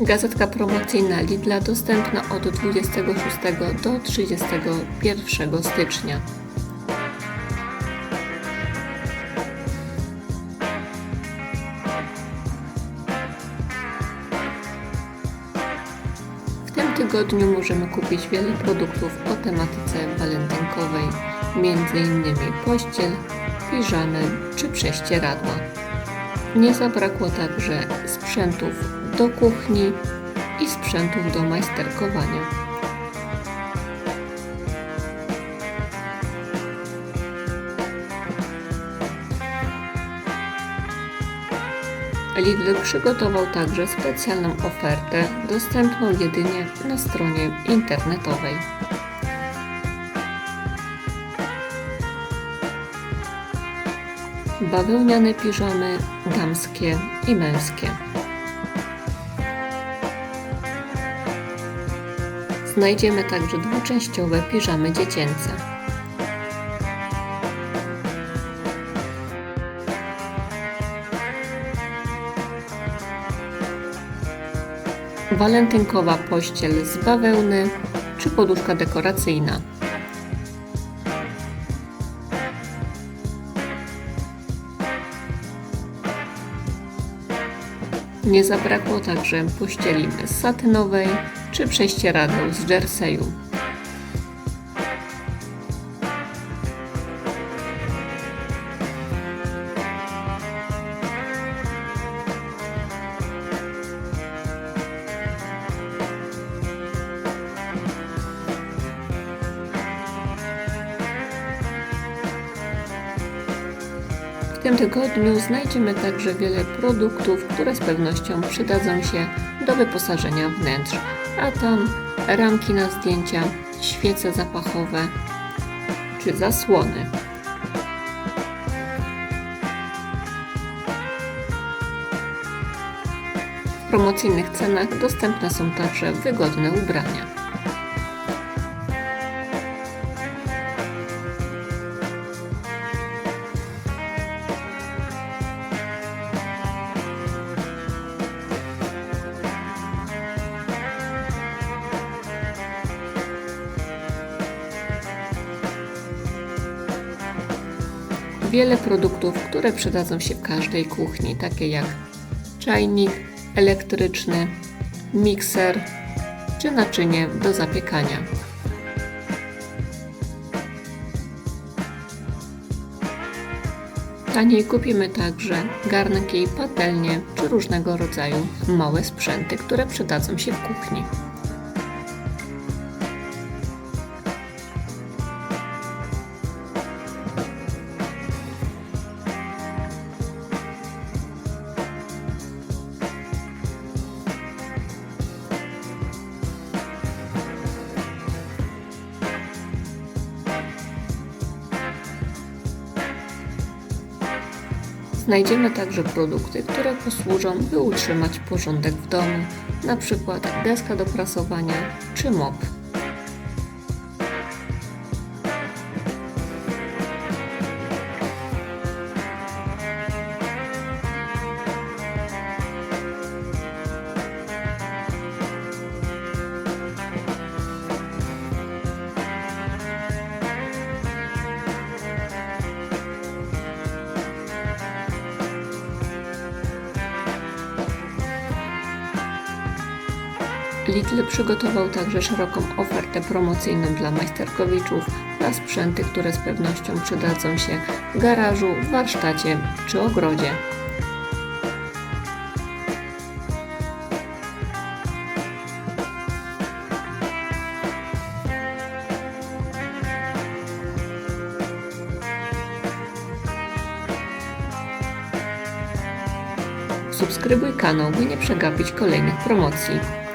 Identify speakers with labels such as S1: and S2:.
S1: Gazetka promocyjna Lidla dostępna od 26 do 31 stycznia. W tym tygodniu możemy kupić wiele produktów o tematyce walentynkowej, m.in. pościel, piżamy czy prześcieradła. Nie zabrakło także sprzętów do kuchni i sprzętów do majsterkowania. Lidl przygotował także specjalną ofertę dostępną jedynie na stronie internetowej. Bawełniane piżamy damskie i męskie. Znajdziemy także dwuczęściowe piżamy dziecięce. Walentynkowa pościel z bawełny czy poduszka dekoracyjna. Nie zabrakło także pościeli satynowej czy prześcieradeł z jerseyu. W tym tygodniu znajdziemy także wiele produktów, które z pewnością przydadzą się do wyposażenia wnętrz, a tam ramki na zdjęcia, świece zapachowe czy zasłony. W promocyjnych cenach dostępne są także wygodne ubrania. Wiele produktów, które przydadzą się w każdej kuchni, takie jak czajnik elektryczny, mikser czy naczynie do zapiekania. Taniej kupimy także garnki, patelnie czy różnego rodzaju małe sprzęty, które przydadzą się w kuchni. Znajdziemy także produkty, które posłużą, by utrzymać porządek w domu, przykład deska do prasowania czy mop. Lidl przygotował także szeroką ofertę promocyjną dla majsterkowiczów na sprzęty, które z pewnością przydadzą się w garażu, warsztacie czy ogrodzie. Subskrybuj kanał, by nie przegapić kolejnych promocji.